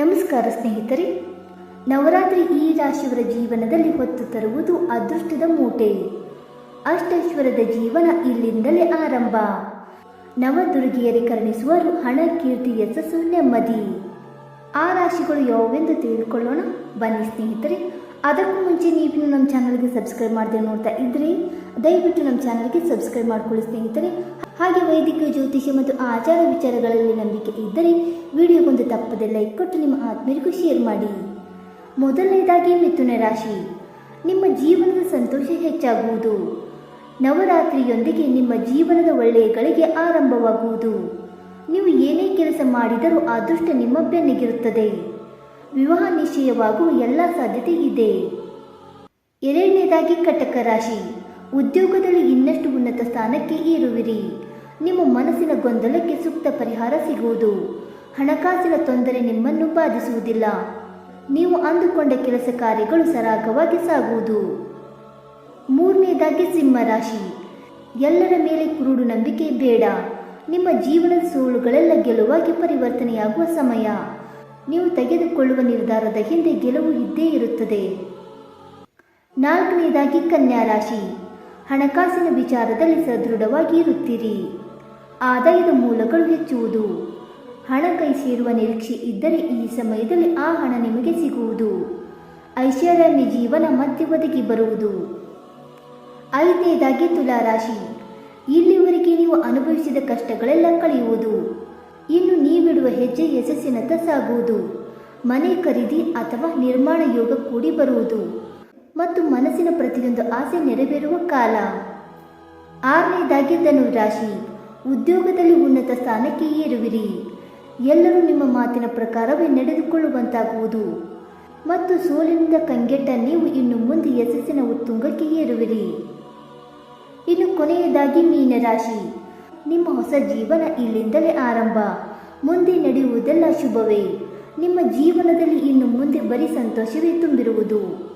ನಮಸ್ಕಾರ ಸ್ನೇಹಿತರೆ. ನವರಾತ್ರಿ ಈ ರಾಶಿಯವರ ಜೀವನದಲ್ಲಿ ಹೊತ್ತು ತರುವುದು ಅದೃಷ್ಟದ ಮೂಟೆ. ಅಷ್ಟೈಶ್ವರ್ಯದ ಜೀವನ ಇಲ್ಲಿಂದಲೇ ಆರಂಭ. ನವದುರ್ಗಿಯರಿ ಕರುಣಿಸುವರು ಹಣ, ಕೀರ್ತಿ, ಯಶಸ್ಸು ನೆಮ್ಮದಿ. ಆ ರಾಶಿಗಳು ಯಾವುವೆಂದು ತಿಳಿದುಕೊಳ್ಳೋಣ? ಬನ್ನಿ ಸ್ನೇಹಿತರೆ. ಅದಕ್ಕೂ ಮುಂಚೆ ನೀವು ನಮ್ಮ ಚಾನಲ್ಗೆ ಸಬ್ಸ್ಕ್ರೈಬ್ ಮಾಡದೆ ನೋಡ್ತಾ ಇದ್ರೆ, ದಯವಿಟ್ಟು ನಮ್ಮ ಚಾನಲ್ಗೆ ಸಬ್ಸ್ಕ್ರೈಬ್ ಮಾಡ್ಕೊಳ್ಳಿ ಸ್ನೇಹಿತರೆ. ಹಾಗೆ ವೈದಿಕ, ಜ್ಯೋತಿಷ್ಯ ಮತ್ತು ಆಚಾರ ವಿಚಾರಗಳಲ್ಲಿ ನಂಬಿಕೆ ಇದ್ದರೆ ವಿಡಿಯೋಗೊಂದು ತಪ್ಪದೆ ಲೈಕ್ ಕೊಟ್ಟು ನಿಮ್ಮ ಆತ್ಮೀಯರಿಗೂ ಶೇರ್ ಮಾಡಿ. ಮೊದಲನೇದಾಗಿ ಮಿಥುನ ರಾಶಿ. ನಿಮ್ಮ ಜೀವನದ ಸಂತೋಷ ಹೆಚ್ಚಾಗುವುದು. ನವರಾತ್ರಿಯೊಂದಿಗೆ ನಿಮ್ಮ ಜೀವನದ ಒಳ್ಳೆಯ ಗಳಿಗೆ ಆರಂಭವಾಗುವುದು. ನೀವು ಏನೇ ಕೆಲಸ ಮಾಡಿದರೂ ಅದೃಷ್ಟ ನಿಮ್ಮ ಬೆನ್ನಿಗಿರುತ್ತದೆ. ವಿವಾಹ ನಿಶ್ಚಯವಾಗುವ ಎಲ್ಲ ಸಾಧ್ಯತೆ ಇದೆ. ಎರಡನೇದಾಗಿ ಕಟಕ ರಾಶಿ. ಉದ್ಯೋಗದಲ್ಲಿ ಇನ್ನಷ್ಟು ಉನ್ನತ ಸ್ಥಾನಕ್ಕೆ ಏರುವಿರಿ. ನಿಮ್ಮ ಮನಸ್ಸಿನ ಗೊಂದಲಕ್ಕೆ ಸೂಕ್ತ ಪರಿಹಾರ ಸಿಗುವುದು. ಹಣಕಾಸಿನ ತೊಂದರೆ ನಿಮ್ಮನ್ನು ಬಾಧಿಸುವುದಿಲ್ಲ. ನೀವು ಅಂದುಕೊಂಡ ಕೆಲಸ ಕಾರ್ಯಗಳು ಸರಾಗವಾಗಿ ಸಾಗುವುದು. ಮೂರನೇದಾಗಿ ಸಿಂಹ ರಾಶಿ. ಎಲ್ಲರ ಮೇಲೆ ಕುರುಡು ನಂಬಿಕೆ ಬೇಡ. ನಿಮ್ಮ ಜೀವನದ ಸೋಲುಗಳೆಲ್ಲ ಗೆಲುವಾಗಿ ಪರಿವರ್ತನೆಯಾಗುವ ಸಮಯ. ನೀವು ತೆಗೆದುಕೊಳ್ಳುವ ನಿರ್ಧಾರದ ಹಿಂದೆ ಗೆಲುವು ಇದ್ದೇ ಇರುತ್ತದೆ. ನಾಲ್ಕನೇದಾಗಿ ಕನ್ಯಾ ರಾಶಿ. ಹಣಕಾಸಿನ ವಿಚಾರದಲ್ಲಿ ಸದೃಢವಾಗಿ ಇರುತ್ತೀರಿ. ಆದಾಯದ ಮೂಲಗಳು ಹೆಚ್ಚುವುದು. ಹಣ ಕೈ ಸೇರುವ ನಿರೀಕ್ಷೆ ಇದ್ದರೆ ಈ ಸಮಯದಲ್ಲಿ ಆ ಹಣ ನಿಮಗೆ ಸಿಗುವುದು. ಐಷಾರಾಮಿ ಜೀವನ ಮತ್ತೆ ಒದಗಿ ಬರುವುದು. ಐದನೇದಾಗಿ ತುಲಾರಾಶಿ. ಇಲ್ಲಿವರೆಗೆ ನೀವು ಅನುಭವಿಸಿದ ಕಷ್ಟಗಳೆಲ್ಲ ಕಳೆಯುವುದು. ಇನ್ನು ನೀವಿಡುವ ಹೆಜ್ಜೆ ಯಶಸ್ಸಿನತ್ತ ಸಾಗುವುದು. ಮನೆ ಖರೀದಿ ಅಥವಾ ನಿರ್ಮಾಣ ಯೋಗ ಕೂಡಿ ಬರುವುದು. ಮತ್ತು ಮನಸ್ಸಿನ ಪ್ರತಿಯೊಂದು ಆಸೆ ನೆರವೇರುವ ಕಾಲ. ಆರನೇದಾಗಿ ಧನುರಾಶಿ. ಉದ್ಯೋಗದಲ್ಲಿ ಉನ್ನತ ಸ್ಥಾನಕ್ಕೆ ಏರುವಿರಿ. ಎಲ್ಲರೂ ನಿಮ್ಮ ಮಾತಿನ ಪ್ರಕಾರವೇ ನಡೆದುಕೊಳ್ಳುವಂತಾಗುವುದು. ಮತ್ತು ಸೋಲಿನಿಂದ ಕಂಗೆಟ್ಟ ನೀವು ಇನ್ನು ಮುಂದೆ ಯಶಸ್ಸಿನ ಉತ್ತುಂಗಕ್ಕೆ ಏರುವಿರಿ. ಇನ್ನು ಕೊನೆಯದಾಗಿ ಮೀನರಾಶಿ. ನಿಮ್ಮ ಹೊಸ ಜೀವನ ಇಲ್ಲಿಂದಲೇ ಆರಂಭ. ಮುಂದೆ ನಡೆಯುವುದೆಲ್ಲ ಶುಭವೇ. ನಿಮ್ಮ ಜೀವನದಲ್ಲಿ ಇನ್ನು ಮುಂದೆ ಬರೀ ಸಂತೋಷವೇ ತುಂಬಿರುವುದು.